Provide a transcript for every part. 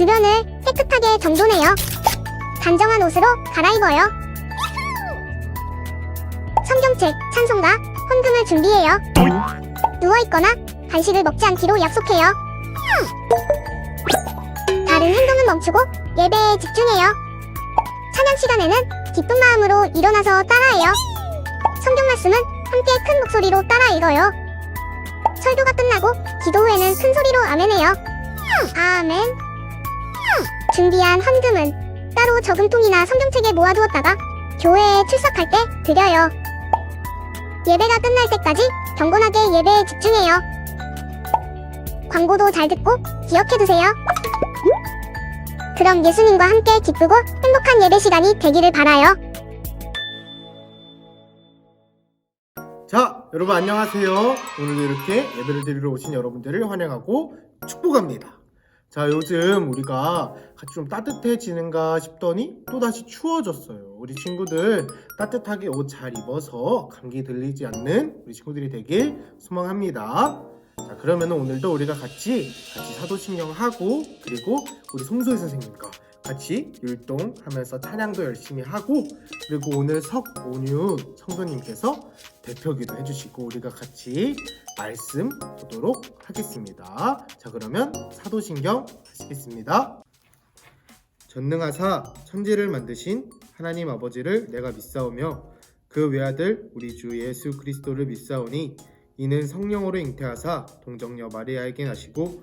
주변을 깨끗하게 정돈해요. 단정한 옷으로 갈아입어요. 성경책, 찬송가, 헌금을 준비해요. 누워있거나 간식을 먹지 않기로 약속해요. 다른 행동은 멈추고 예배에 집중해요. 찬양 시간에는 기쁜 마음으로 일어나서 따라해요. 성경 말씀은 함께 큰 목소리로 따라 읽어요. 설교가 끝나고 기도 후에는 큰 소리로 아멘해요. 아멘. 준비한 헌금은 따로 저금통이나 성경책에 모아두었다가 교회에 출석할 때 드려요. 예배가 끝날 때까지 경건하게 예배에 집중해요. 광고도 잘 듣고 기억해두세요. 그럼 예수님과 함께 기쁘고 행복한 예배 시간이 되기를 바라요. 자, 여러분 안녕하세요. 오늘도 이렇게 예배를 드리러 오신 여러분들을 환영하고 축복합니다. 자, 요즘 우리가 같이 좀 따뜻해지는가 싶더니 또다시 추워졌어요. 우리 친구들 따뜻하게 옷 잘 입어서 감기 들리지 않는 우리 친구들이 되길 소망합니다. 자, 그러면 오늘도 우리가 같이 같이 사도신경 하고 그리고 우리 송소희 선생님과 같이 율동하면서 찬양도 열심히 하고 그리고 오늘 석온유 성도님께서 대표기도 해주시고 우리가 같이 말씀 보도록 하겠습니다. 자 그러면 사도신경 하시겠습니다. 전능하사 천지를 만드신 하나님 아버지를 내가 믿사오며 그 외아들 우리 주 예수 그리스도를 믿사오니 이는 성령으로 잉태하사 동정녀 마리아에게 나시고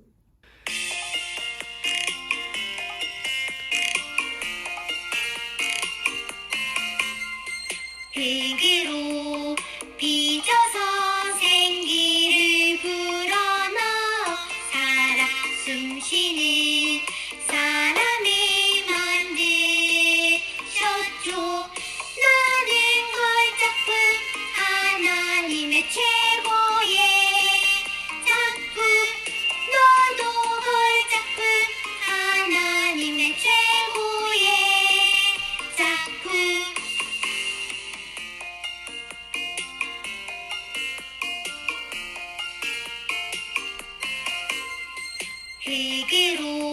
ಹೀಗಿರು Figaro.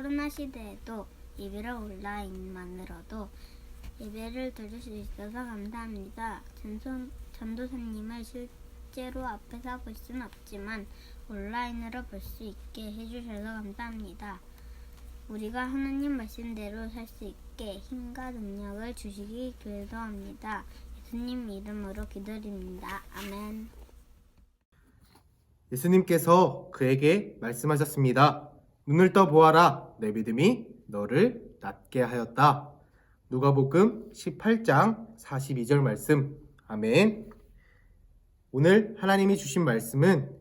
코로나 시대에도 예배를 온라인만으로도 예배를 드릴 수 있어서 감사합니다. 전선, 전도사님을 실제로 앞에서 볼 수는 없지만 온라인으로 볼 수 있게 해주셔서 감사합니다. 우리가 하나님 말씀대로 살 수 있게 힘과 능력을 주시기 기도합니다. 예수님 이름으로 기도드립니다. 아멘. 예수님께서 그에게 말씀하셨습니다. 눈을 떠 보아라. 내 믿음이 너를 낫게 하였다. 누가복음 18장 42절 말씀. 아멘. 오늘 하나님이 주신 말씀은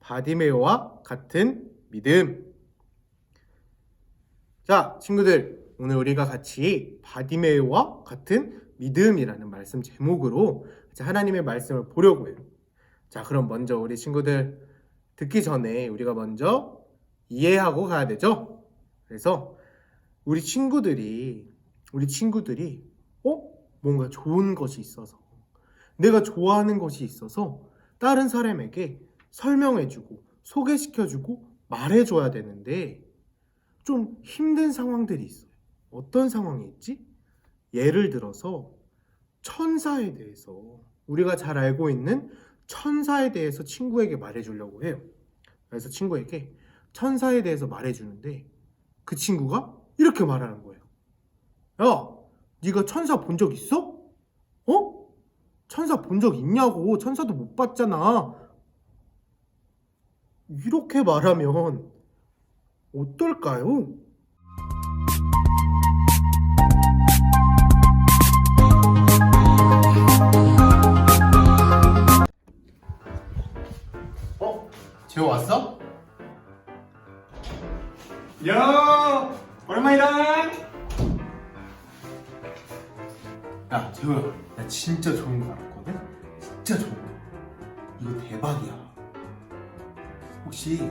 바디메오와 같은 믿음. 자, 친구들. 오늘 우리가 같이 바디메오와 같은 믿음이라는 말씀 제목으로 이제 하나님의 말씀을 보려고 해요. 자, 그럼 먼저 우리 친구들 듣기 전에 우리가 먼저 이해하고 가야 되죠? 그래서 우리 친구들이 우리 친구들이 어? 뭔가 좋은 것이 있어서 내가 좋아하는 것이 있어서 다른 사람에게 설명해주고 소개시켜주고 말해줘야 되는데 좀 힘든 상황들이 있어요. 어떤 상황이 있지? 예를 들어서 천사에 대해서 우리가 잘 알고 있는 천사에 대해서 친구에게 말해주려고 해요. 그래서 친구에게 천사에 대해서 말해주는데 그 친구가 이렇게 말하는 거예요. 야, 네가 천사 본 적 있어? 어? 천사 본 적 있냐고? 천사도 못 봤잖아. 이렇게 말하면 어떨까요? 어? 재호 왔어? 야 오랜만이다 야, 재호야, 나 진짜 좋은 거 알았거든? 진짜 좋은 거. 이거 대박이야. 혹시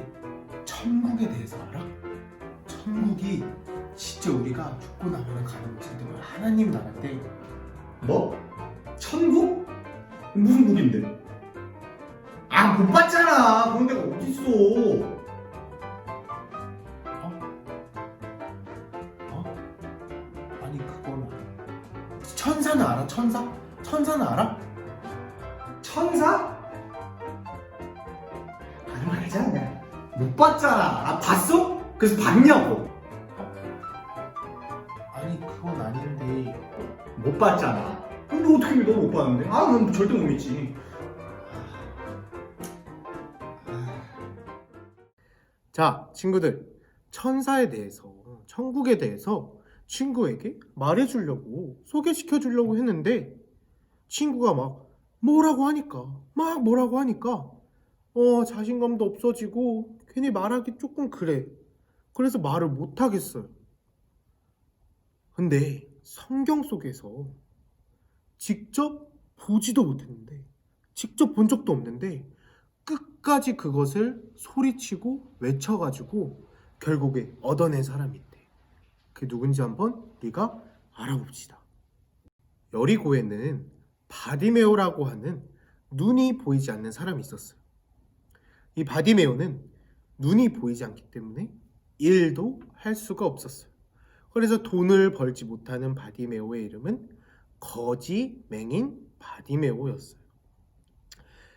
천국에 대해서 알아? 천국이 진짜 우리가 죽고 나면 가는 곳인데 뭐 하나님 나라인데 뭐? 천국? 무슨 국인데? 아 못 봤잖아 그런 데가 어딨어 어? 천사? 천사는 알아? 천사? 거짓말 하지 않냐 못 봤잖아 아 봤어? 그래서 봤냐고 아니 그건 아닌데 못 봤잖아 근데 어떻게 믿어 못 봤는데 아 난 절대 못 믿지 자, 친구들. 천사에 대해서, 천국에 대해서 친구에게 말해주려고, 소개시켜주려고 했는데, 친구가 막 뭐라고 하니까, 막 뭐라고 하니까, 어, 자신감도 없어지고, 괜히 말하기 조금 그래. 그래서 말을 못하겠어요. 근데 성경 속에서 직접 보지도 못했는데, 직접 본 적도 없는데, 끝까지 그것을 소리치고 외쳐가지고 결국에 얻어낸 사람이 있대. 그게 누군지 한번 네가 알아봅시다. 여리고에는 바디메오라고 하는 눈이 보이지 않는 사람이 있었어요. 이 바디메오는 눈이 보이지 않기 때문에 일도 할 수가 없었어요. 그래서 돈을 벌지 못하는 바디메오의 이름은 거지 맹인 바디메오였어요.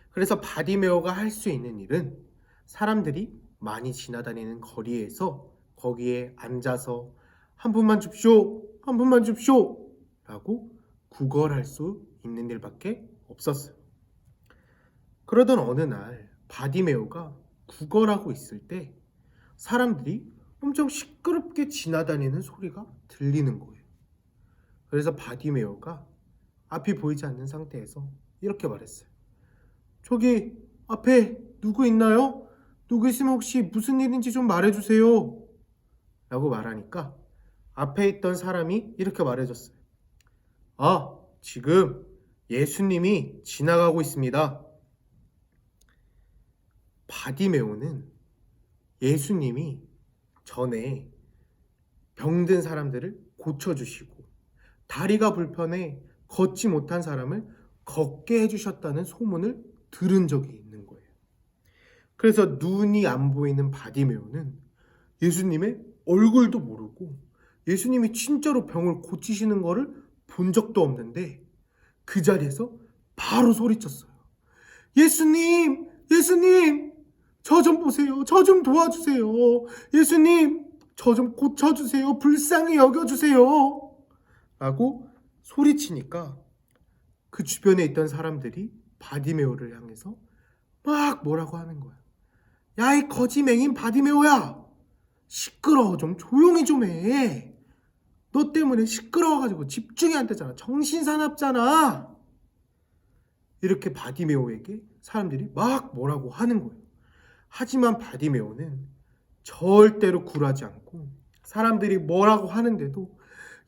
그래서 바디메오가 할 수 있는 일은 사람들이 많이 지나다니는 거리에서 거기에 앉아서 한 분만 줍쇼, 한 분만 줍쇼 라고 구걸할 수 있는 일밖에 없었어요. 그러던 어느 날 바디메오가 구걸하고 있을 때 사람들이 엄청 시끄럽게 지나다니는 소리가 들리는 거예요. 그래서 바디메오가 앞이 보이지 않는 상태에서 이렇게 말했어요. 저기 앞에 누구 있나요? 누구 있으면 혹시 무슨 일인지 좀 말해주세요. 라고 말하니까 앞에 있던 사람이 이렇게 말해줬어요. 아, 지금 예수님이 지나가고 있습니다. 바디메오는 예수님이 전에 병든 사람들을 고쳐주시고 다리가 불편해 걷지 못한 사람을 걷게 해주셨다는 소문을 들은 적이 있는 거예요. 그래서 눈이 안 보이는 바디메오는 예수님의 얼굴도 모르고 예수님이 진짜로 병을 고치시는 거를 본 적도 없는데 그 자리에서 바로 소리쳤어요. 예수님, 예수님, 저 좀 보세요. 저 좀 도와주세요. 예수님, 저 좀 고쳐주세요. 불쌍히 여겨주세요. 라고 소리치니까 그 주변에 있던 사람들이 바디메오를 향해서 막 뭐라고 하는 거야. 야, 이 거지맹인 바디메오야! 시끄러워. 좀 조용히 좀 해. 너 때문에 시끄러워가지고 집중이 안 되잖아. 정신 사납잖아. 이렇게 바디메오에게 사람들이 막 뭐라고 하는 거예요. 하지만 바디메오는 절대로 굴하지 않고 사람들이 뭐라고 하는데도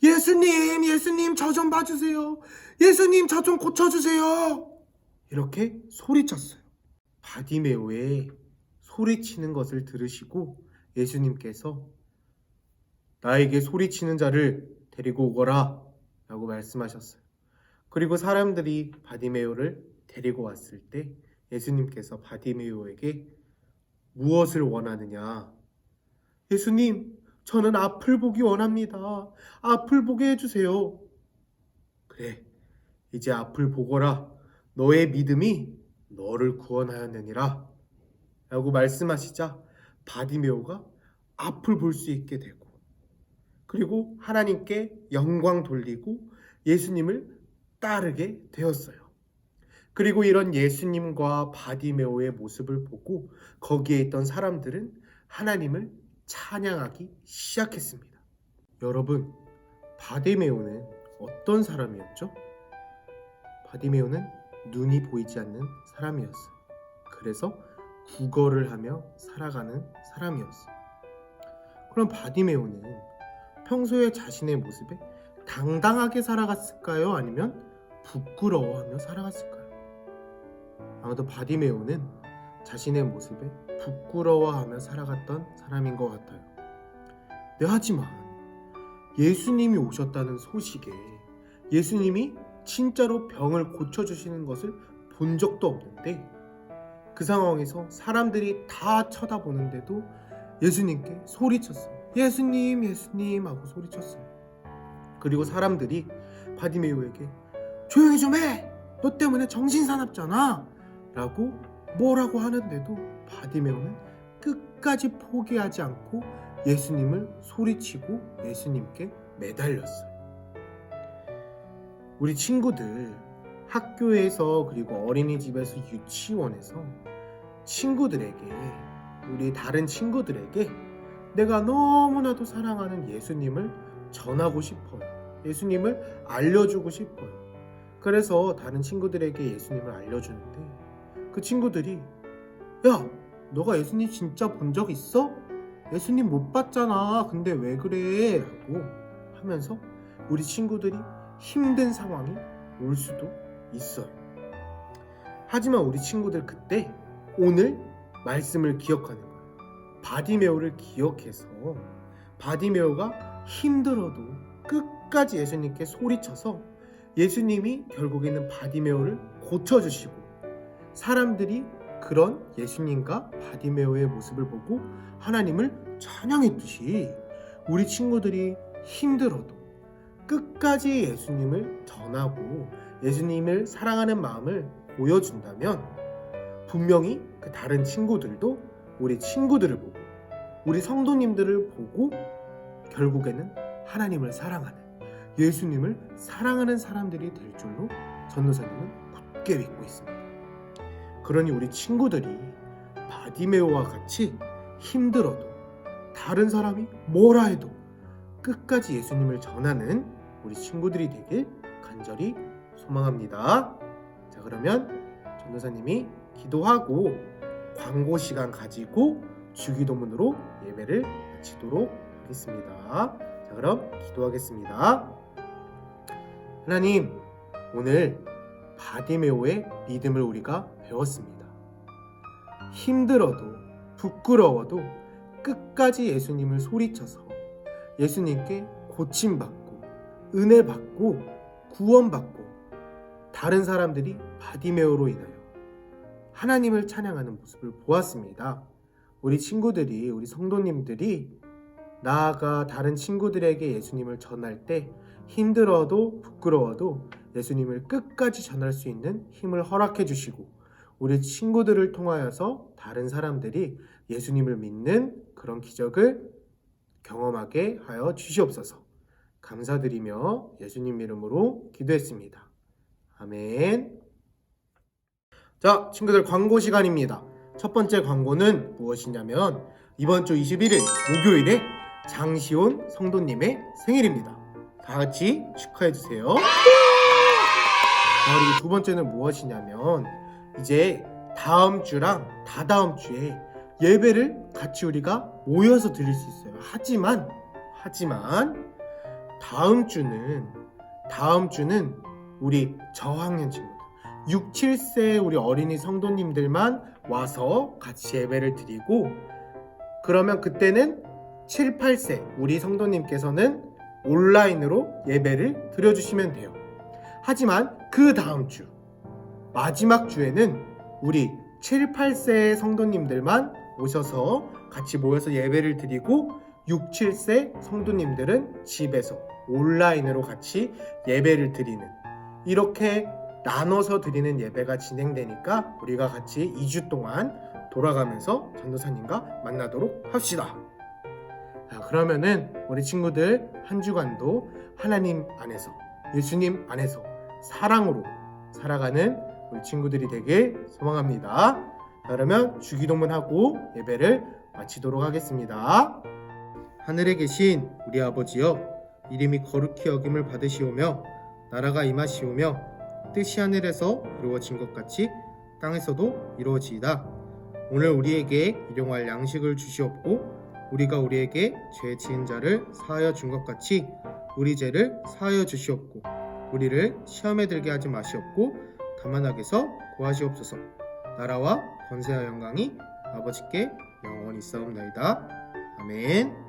예수님, 예수님 저 좀 봐주세요. 예수님 저 좀 고쳐주세요. 이렇게 소리쳤어요. 바디메오의 소리치는 것을 들으시고 예수님께서 나에게 소리치는 자를 데리고 오거라 라고 말씀하셨어요. 그리고 사람들이 바디메오를 데리고 왔을 때 예수님께서 바디메오에게 무엇을 원하느냐? 예수님, 저는 앞을 보기 원합니다. 앞을 보게 해주세요. 그래, 이제 앞을 보거라. 너의 믿음이 너를 구원하였느니라. 라고 말씀하시자 바디메오가 앞을 볼 수 있게 되고 그리고 하나님께 영광 돌리고 예수님을 따르게 되었어요. 그리고 이런 예수님과 바디메오의 모습을 보고 거기에 있던 사람들은 하나님을 찬양하기 시작했습니다. 여러분, 바디메오는 어떤 사람이었죠? 바디메오는 눈이 보이지 않는 사람이었어요. 그래서 국어를 하며 살아가는 사람이었어요. 그럼 바디메오는 평소에 자신의 모습에 당당하게 살아갔을까요? 아니면 부끄러워하며 살아갔을까요? 아마도 바디메오는 자신의 모습에 부끄러워하며 살아갔던 사람인 것 같아요. 네, 하지만 예수님이 오셨다는 소식에 예수님이 진짜로 병을 고쳐주시는 것을 본 적도 없는데 그 상황에서 사람들이 다 쳐다보는데도 예수님께 소리쳤어요. 예수님, 예수님 하고 소리쳤어요. 그리고 사람들이 바디메오에게 조용히 좀 해! 너 때문에 정신 사납잖아! 라고 뭐라고 하는데도 바디메오는 끝까지 포기하지 않고 예수님을 소리치고 예수님께 매달렸어요. 우리 친구들 학교에서 그리고 어린이집에서 유치원에서 친구들에게 우리 다른 친구들에게 내가 너무나도 사랑하는 예수님을 전하고 싶어요. 예수님을 알려주고 싶어요. 그래서 다른 친구들에게 예수님을 알려주는데 그 친구들이 야, 너가 예수님 진짜 본 적 있어? 예수님 못 봤잖아. 근데 왜 그래? 라고 하면서 우리 친구들이 힘든 상황이 올 수도 있어요. 하지만 우리 친구들 그때 오늘 말씀을 기억하는. 바디메오를 기억해서 바디메오가 힘들어도 끝까지 예수님께 소리쳐서 예수님이 결국에는 바디메오를 고쳐주시고 사람들이 그런 예수님과 바디메오의 모습을 보고 하나님을 찬양했듯이 우리 친구들이 힘들어도 끝까지 예수님을 전하고 예수님을 사랑하는 마음을 보여준다면 분명히 그 다른 친구들도 우리 친구들을 보고 우리 성도님들을 보고 결국에는 하나님을 사랑하는 예수님을 사랑하는 사람들이 될 줄로 전도사님은 굳게 믿고 있습니다. 그러니 우리 친구들이 바디메오와 같이 힘들어도 다른 사람이 뭐라 해도 끝까지 예수님을 전하는 우리 친구들이 되길 간절히 소망합니다. 자, 그러면 전도사님이 기도하고 광고 시간 가지고 주기도문으로 예배를 마치도록 하겠습니다. 자, 그럼 기도하겠습니다. 하나님, 오늘 바디메오의 믿음을 우리가 배웠습니다. 힘들어도 부끄러워도 끝까지 예수님을 소리쳐서 예수님께 고침받고 은혜 받고 구원받고 다른 사람들이 바디메오로 인하여 하나님을 찬양하는 모습을 보았습니다. 우리 친구들이 우리 성도님들이 나아가 다른 친구들에게 예수님을 전할 때 힘들어도 부끄러워도 예수님을 끝까지 전할 수 있는 힘을 허락해 주시고 우리 친구들을 통하여서 다른 사람들이 예수님을 믿는 그런 기적을 경험하게 하여 주시옵소서. 감사드리며 예수님 이름으로 기도했습니다. 아멘. 자, 친구들 광고 시간입니다. 첫 번째 광고는 무엇이냐면 이번 주 21일 목요일에 장시온 성도님의 생일입니다. 다 같이 축하해 주세요. 자, 그리고 두 번째는 무엇이냐면 이제 다음 주랑 다다음 주에 예배를 같이 우리가 모여서 드릴 수 있어요. 하지만 하지만 다음 주는 다음 주는 우리 저학년 친구들 6, 7세 우리 어린이 성도님들만 와서 같이 예배를 드리고 그러면 그때는 7, 8세 우리 성도님께서는 온라인으로 예배를 드려주시면 돼요. 하지만 그 다음 주 마지막 주에는 우리 7, 8세 성도님들만 오셔서 같이 모여서 예배를 드리고 6, 7세 성도님들은 집에서 온라인으로 같이 예배를 드리는 이렇게 나눠서 드리는 예배가 진행되니까 우리가 같이 2주 동안 돌아가면서 전도사님과 만나도록 합시다. 자, 그러면은 우리 친구들 한 주간도 하나님 안에서 예수님 안에서 사랑으로 살아가는 우리 친구들이 되길 소망합니다. 자, 그러면 주기도문하고 예배를 마치도록 하겠습니다. 하늘에 계신 우리 아버지여 이름이 거룩히 여김을 받으시오며 나라가 임하시오며 뜻이 하늘에서 이루어진 것 같이 땅에서도 이루어지이다. 오늘 우리에게 일용할 양식을 주시옵고 우리가 우리에게 죄 지은 자를 사하여 준 것 같이 우리 죄를 사하여 주시옵고 우리를 시험에 들게 하지 마시옵고 다만 악에서 구하시옵소서. 나라와 권세와 영광이 아버지께 영원히 있사옵나이다. 아멘.